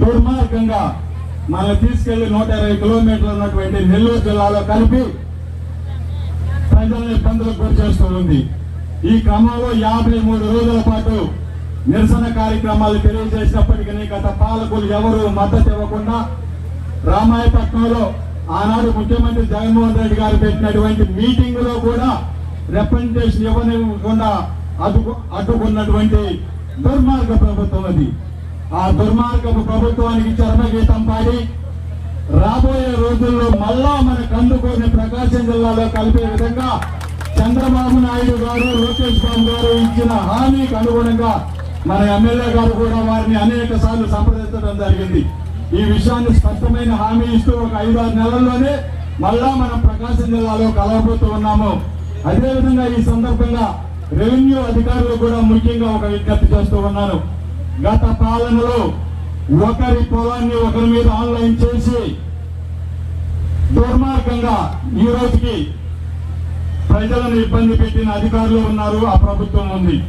దుర్మార్గంగా మనం తీసుకెళ్ళి నూట ఇరవై కిలోమీటర్లు ఉన్నటువంటి నెల్లూరు జిల్లాలో కలిపి ప్రజలను ఇబ్బందులకు గురి చేస్తుంది ఈ క్రమంలో యాభై మూడు రోజుల పాటు నిరసన కార్యక్రమాలు తెలియజేసినప్పటికీ గత పాలకులు ఎవరు మద్దతు ఇవ్వకుండా రామాయపట్నంలో ఆనాడు ముఖ్యమంత్రి జగన్మోహన్ రెడ్డి గారు పెట్టినటువంటి మీటింగ్లో కూడా రిప్రజెంటేషన్ ఇవ్వనివ్వకుండా అడ్డు అడ్డుకున్నటువంటి దుర్మార్గ ప్రభుత్వం అది. ఆ దుర్మార్గపు ప్రభుత్వానికి చర్మగీతం పాడి రాబోయే రోజుల్లో మళ్ళా మన కందుకోని ప్రకాశం జిల్లాలో కలిపే విధంగా చంద్రబాబు నాయుడు గారు లోకేష్ బాబు గారు ఇచ్చిన హామీకి అనుగుణంగా మన ఎమ్మెల్యే గారు కూడా వారిని అనేక సార్లు సంప్రదించడం జరిగింది. ఈ విషయాన్ని స్పష్టమైన హామీ ఇస్తూ ఒక ఐదారు నెలల్లోనే మళ్ళా మనం ప్రకాశం జిల్లాలో కలవబోతూ ఉన్నాము. అదేవిధంగా ఈ సందర్భంగా రెవెన్యూ అధికారులు కూడా ముఖ్యంగా ఒక విజ్ఞప్తి చేస్తూ ఉన్నాను. గత పాలనలో ఒకరి పొలాన్ని ఒకరి మీద ఆన్లైన్ చేసి దుర్మార్గంగా ఈ రోజుకి ప్రజలను ఇబ్బంది పెట్టిన అధికారులు ఉన్నారు ఆ ప్రభుత్వం ఉంది.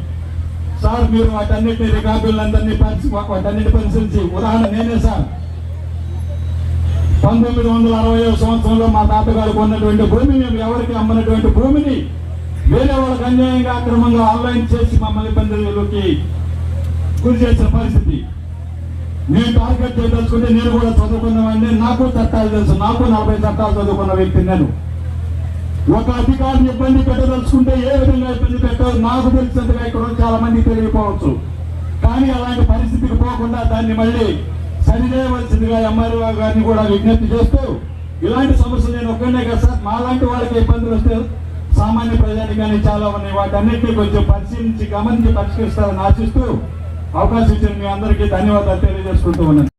సార్ మీరు వాటన్నిటి రికార్డులందరినీ పరిశీ- వాటన్నిటి పరిశీలించి ఉదాహరణ నేనే సార్. పంతొమ్మిది వందల అరవై సంవత్సరంలో మా తాతగారు కొన్నటువంటి భూమి మేము ఎవరికి అమ్మనటువంటి భూమిని వేరే వాళ్ళకి అన్యాయంగా అక్రమంగా ఆన్లైన్ చేసి మమ్మల్ని ఇబ్బందులకి గురి చేసిన పరిస్థితి. నేను టార్గెట్ చేయదలుచుకుంటే నేను కూడా చదువుకున్నవాడిని నాకు చట్టాలు తెలుసు. నాకు నలభై చట్టాలు చదువుకున్న వ్యక్తి నేను. ఒక అధికారిని ఇబ్బంది పెట్టదలుచుకుంటే ఏ విధంగా ఇబ్బంది పెట్టాలో నాకు తెలిసినంతగా ఇక్కడ చాలా మంది తెలియకపోవచ్చు. కానీ అలాంటి పరిస్థితికి పోకుండా దాన్ని మళ్ళీ సరిచేయవలసిందిగా ఎంఆర్ఓ గారిని కూడా విజ్ఞప్తి చేస్తూ ఇలాంటి సమస్యలు నేను ఒక్కనే కదా సార్. మాలాంటి వాళ్ళకి ఇబ్బందులు వస్తే సామాన్య ప్రజానికి కానీ చాలా ఉన్నాయి. వాటన్నిటిని కొంచెం పరిశీలించి గమనించి పరిష్కరిస్తారని ఆశిస్తూ అవకాశం ఇచ్చిన మీ అందరికీ ధన్యవాదాలు తెలియజేసుకుంటూ ఉన్నాను.